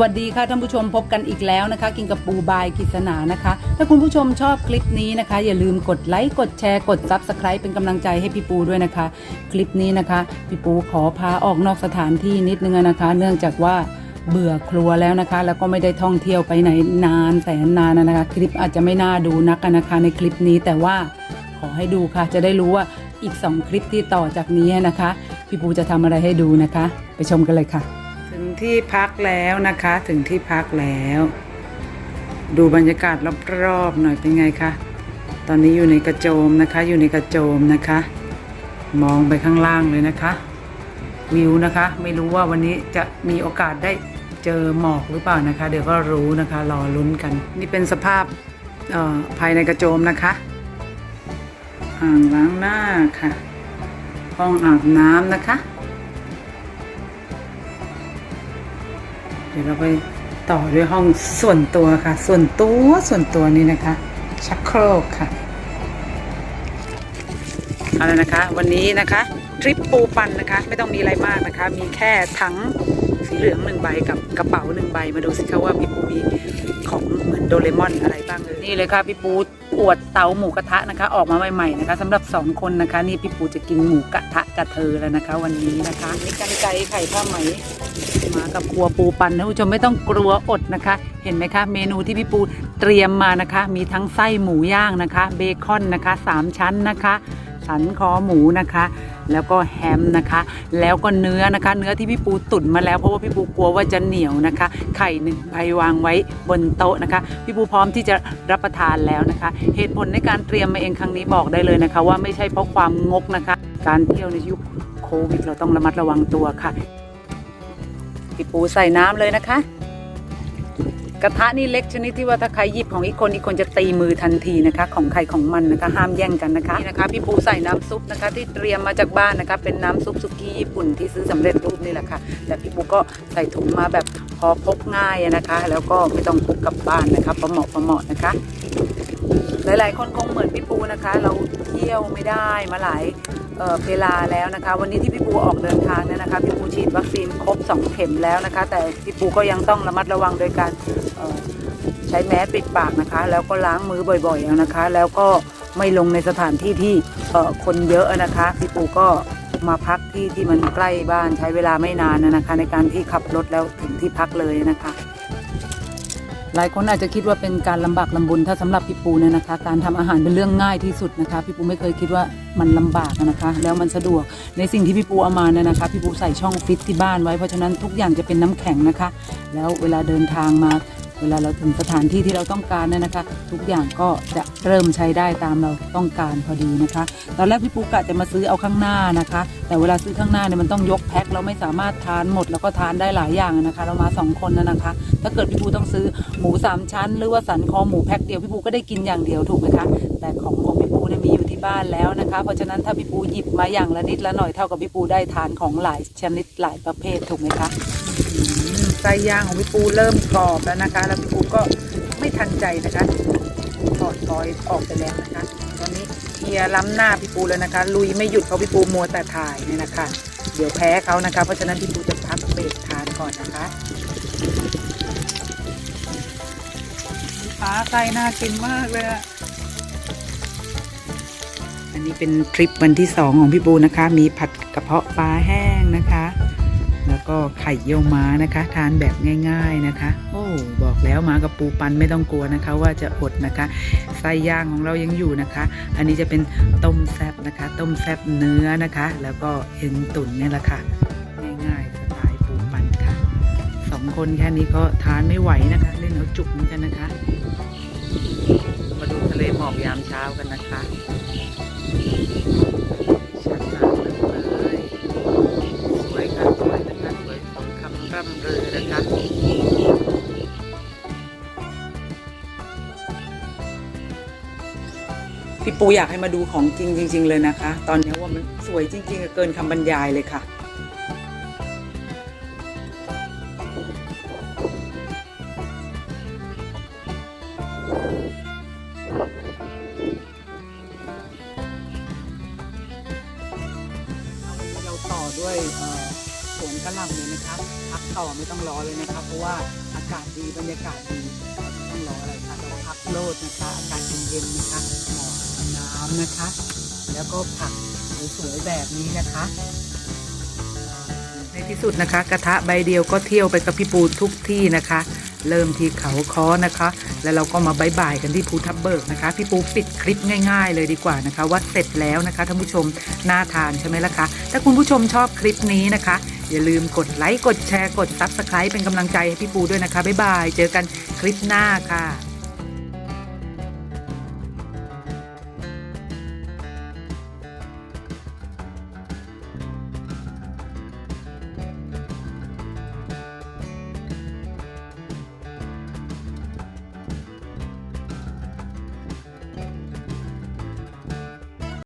วัสดีค่ะท่านผู้ชมพบกันอีกแล้วนะคะ กินกับปูบายกิษณานะคะ ถ้าคุณผู้ชมชอบคลิปนี้นะคะ อย่าลืมกดไลค์กดแชร์กด Subscribe เป็นกำลังใจให้พี่ปูด้วยนะคะ คลิปนี้นะคะพี่ปูขอพาออกนอกสถานที่นิดนึงนะคะ เนื่องจากว่าเบื่อครัวแล้วนะคะ แล้วก็ไม่ได้ท่องเที่ยวไปไหนนานแสนนานนะคะ คลิปอาจจะไม่น่าดูนักนะคะในคลิปนี้แต่ว่าขอให้ดูค่ะ จะได้รู้ว่าอีก 2 คลิปที่ต่อจากนี้นะคะ พี่ปูจะทำอะไรให้ดูนะคะ ไปชมกันเลยค่ะ ที่พักแล้วนะคะ ถึงที่พักแล้ว ดูบรรยากาศรอบๆหน่อยเป็นไงคะตอนนี้อยู่ในกระโจมนะคะ อยู่ในกระโจมนะคะ มองไปข้างล่างเลยนะคะ วิวนะคะ ไม่รู้ว่าวันนี้จะมีโอกาสได้เจอหมอกหรือเปล่านะคะ เดี๋ยวก็รู้นะคะรอลุ้นกัน นี่เป็นสภาพภายในกระโจมนะคะอ่างล้างหน้าค่ะ ห้องอาบน้ำนะคะ ดี๋ยวเราไปต่อด้วยห้องส่วนตัวค่ะ ส่วนตัวส่วนตัวนี้นะคะ ชักโครกค่ะเอาละนะคะ วันนี้นะคะ ทริปปูปันนะคะ ไม่ต้องมีอะไรมากนะคะ มีแค่ถังสีเหลืองหนึ่งใบกับกระเป๋าหนึ่งใบมาดูสิคะว่าพี่ปูมีของเหมือนโดเรมอนอะไรบ้างเลยนี่เลยค่ะพี่ปู อวดเตาหมูกระทะนะคะ ออกมาใหม่ๆนะคะสำหรับสองคนนะคะ นี่พี่ปูจะกินหมูกระทะกระเทอแล้วนะคะ วันนี้นะคะนี่กันไก่ไข่ผ้าไหมมากับครัวปูปันนะคุณผู้ชมไม่ต้องกลัวอดนะคะ เห็นไหมคะ เมนูที่พี่ปูเตรียมมานะคะ มีทั้งไส้หมูย่างนะคะ เบคอนนะคะสามชั้นนะคะ สันคอหมูนะคะ แล้วก็แฮมนะคะ แล้วก็เนื้อนะคะ เนื้อที่พี่ปูตุ๋นมาแล้วเพราะว่าพี่ปูกลัวว่าจะเหนียวนะคะ ไข่หนึ่งใบวางไว้บนโต๊ะนะคะ พี่ปูพร้อมที่จะรับประทานแล้วนะคะ เหตุผลในการเตรียมมาเองครั้งนี้บอกได้เลยนะคะ ว่าไม่ใช่เพราะความงกนะคะ การเที่ยวในยุคโควิด เราต้องระมัดระวังตัวค่ะ พี่ปูใส่น้ำเลยนะคะ กระทะนี่เล็กชนิดที่ว่าถ้าใครหยิบของอีกคนอีกคนจะตีมือทันทีนะคะ ของใครของมันนะคะ ห้ามแย่งกันนะคะนี่นะคะพี่ปูใส่น้ำซุปนะคะ ที่เตรียมมาจากบ้านนะคะ เป็นน้ำซุปสุกี้ญี่ปุ่นที่ซื้อสำเร็จรูปนี่แหละค่ะ แต่พี่ปูก็ใส่ถุงมาแบบพอพกง่ายนะคะ แล้วก็ไม่ต้องพกกลับบ้านนะคะพอเหมาะพอเหมาะนะคะ หลายๆ คนคงเหมือนพี่ปูนะคะ เราเที่ยวไม่ได้มาหลายเเวลาแล้วนะคะ วันนี้ที่พี่ปูออกเดินทางเนี่ยนะคะพี่ปูฉีดวัคซีนครบ 2 เข็มแล้วนะคะ แต่พี่ปูก็ยังต้องระมัดระวังโดยการใช้แมสปิดปากนะคะ แล้วก็ล้างมือบ่อยๆนะคะ แล้วก็ไม่ลงในสถานที่ที่คนเยอะนะคะพี่ปูก็มาพักที่ที่มันใกล้บ้านใช้เวลาไม่นานนะคะ ในการที่ขับรถแล้วถึงที่พักเลยนะคะ หลายคนอาจจะคิดว่าเป็นการลำบากลำบุญถ้าสำหรับพี่ปูเนี่ยนะคะ การทำอาหารเป็นเรื่องง่ายที่สุดนะคะพี่ปูไม่เคยคิดว่ามันลำบากนะคะ แล้วมันสะดวกในสิ่งที่พี่ปูเอามาเนี่ยนะคะพี่ปูใส่ช่องฟิตที่บ้านไว้เพราะฉะนั้นทุกอย่างจะเป็นน้ำแข็งนะคะ แล้วเวลาเดินทางมา เวลาเราถึงสถานที่ที่เราต้องการเนี่ยนะคะ ทุกอย่างก็จะเริ่มใช้ได้ตามเราต้องการพอดีนะคะ ตอนแรกพี่ปูกะจะมาซื้อเอาข้างหน้านะคะ แต่เวลาซื้อข้างหน้าเนี่ยมันต้องยกแพ็คเราไม่สามารถทานหมด แล้วก็ทานได้หลายอย่างนะคะ เรามาสองคนนะนะคะ ถ้าเกิดพี่ปูต้องซื้อหมูสามชั้น หรือว่าสันคอหมูแพ็คเดียวพี่ปูก็ได้กินอย่างเดียวถูกไหมคะแต่ของ บ้านแล้วนะคะ เพราะฉะนั้นถ้าพี่ปูหยิบมาอย่างละนิดละหน่อยเท่ากับพี่ปูได้ทานของหลายชนิดหลายประเภทถูกไหมคะไส้ย่างของพี่ปูเริ่มกรอบแล้วนะคะ แล้วพี่ปูก็ไม่ทันใจนะคะถอดฟอยออกไปแล้วนะคะ ตอนนี้เฮียล้ำหน้าพี่ปูแล้วนะคะ ลุยไม่หยุดเพราะพี่ปูมัวแต่ถ่ายเนี่ยนะคะ เดี๋ยวแพ้เขานะคะ เพราะฉะนั้นพี่ปูจะพักเบรกทานก่อนนะคะฟ้าไส้น่ากินมากเลยอะ อันนี้เป็นทริปวันที่สองของพี่ปูนะคะ มีผัดกระเพาะปลาแห้งนะคะ แล้วก็ไข่เยี่ยวม้านะคะ ทานแบบง่าย ๆนะคะ โอ้บอกแล้วมากับปูปันไม่ต้องกลัวนะคะ ว่าจะอดนะคะไส้ย่างของเรายังอยู่นะคะ อันนี้จะเป็นต้มแซบนะคะ ต้มแซบเนื้อนะคะ แล้วก็เอ็นตุ๋นนี่แหละค่ะง่ายๆสไตล์ปูปันค่ะสองคนแค่นี้ก็ทานไม่ไหวนะคะเล่นเอาจุกเหมือนกันนะคะมาดูทะเลหมอกยามเช้ากันนะคะ พี่ปูอยากให้มาดูของจริงจริง ๆ เลยนะคะ ตอนนี้ว่ามันสวยจริง ๆ เกินคำบรรยายเลยค่ะ สวนกระหล่ำเลยนะคะพักต่อไม่ต้องรอเลยนะคะเพราะว่าอากาศดีบรรยากาศดีไม่ต้องรออะไรค่ะเราพักโลดนะคะอากาศเย็นๆนะคะหมอกน้ำนะคะ แล้วก็ผักสวยๆแบบนี้นะคะในที่สุดนะคะ กระทะใบเดียวก็เที่ยวไปกับพี่ปูทุกที่นะคะ เริ่มที่เขาค้อนะคะ แล้วเราก็มาบายบายกันที่ภูทับเบิกนะคะ พี่ปูปิดคลิปง่ายๆ เลยดีกว่านะคะ ว่าเสร็จแล้วนะคะท่านผู้ชมน่าทานใช่ไหมล่ะคะถ้าคุณผู้ชมชอบคลิปนี้นะคะ อย่าลืมกดไลค์ กดแชร์ กดซับสไครป์เป็นกำลังใจให้พี่ปูด้วยนะคะ บ๊ายบาย เจอกันคลิปหน้าค่ะ